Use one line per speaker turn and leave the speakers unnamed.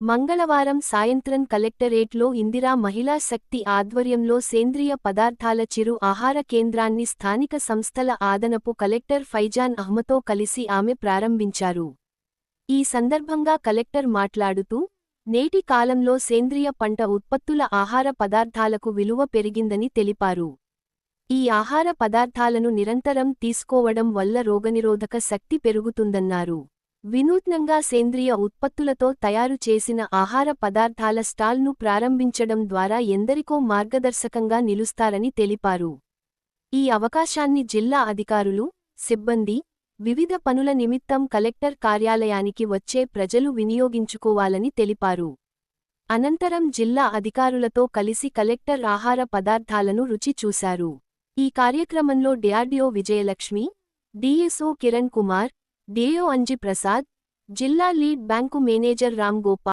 మంగళవారం సాయంత్రం కలెక్టరేట్లో ఇందిరా మహిళా శక్తి ఆధ్వర్యంలో సేంద్రియ పదార్థాల చిరు ఆహార కేంద్రాన్ని స్థానిక సంస్థల ఆదనపు కలెక్టర్ ఫైజాన్ అహ్మతో కలిసి ఆమె ప్రారంభించారు. ఈ సందర్భంగా కలెక్టర్ మాట్లాడుతూ నేటి కాలంలో సేంద్రియ పంట ఉత్పత్తుల ఆహార పదార్థాలకు విలువ పెరిగిందని తెలిపారు. ఈ ఆహార పదార్థాలను నిరంతరం తీసుకోవడం వల్ల రోగనిరోధక శక్తి పెరుగుతుందన్నారు. వినూత్నంగా సేంద్రియ ఉత్పత్తులతో తయారు చేసిన ఆహార పదార్థాల స్టాల్ను ప్రారంభించడం ద్వారా ఎందరికో మార్గదర్శకంగా నిలుస్తారని తెలిపారు. ఈ అవకాశాన్ని జిల్లా అధికారులు సిబ్బంది వివిధ పనుల నిమిత్తం కలెక్టర్ కార్యాలయానికి వచ్చే ప్రజలు వినియోగించుకోవాలని తెలిపారు. అనంతరం జిల్లా అధికారులతో కలిసి కలెక్టర్ ఆహార పదార్థాలను రుచి చూశారు. ఈ కార్యక్రమంలో DRDO Vijayalakshmi DSO Kiran Kumar DO Anji Prasad జిల్లా lead bank manager Ram Gopal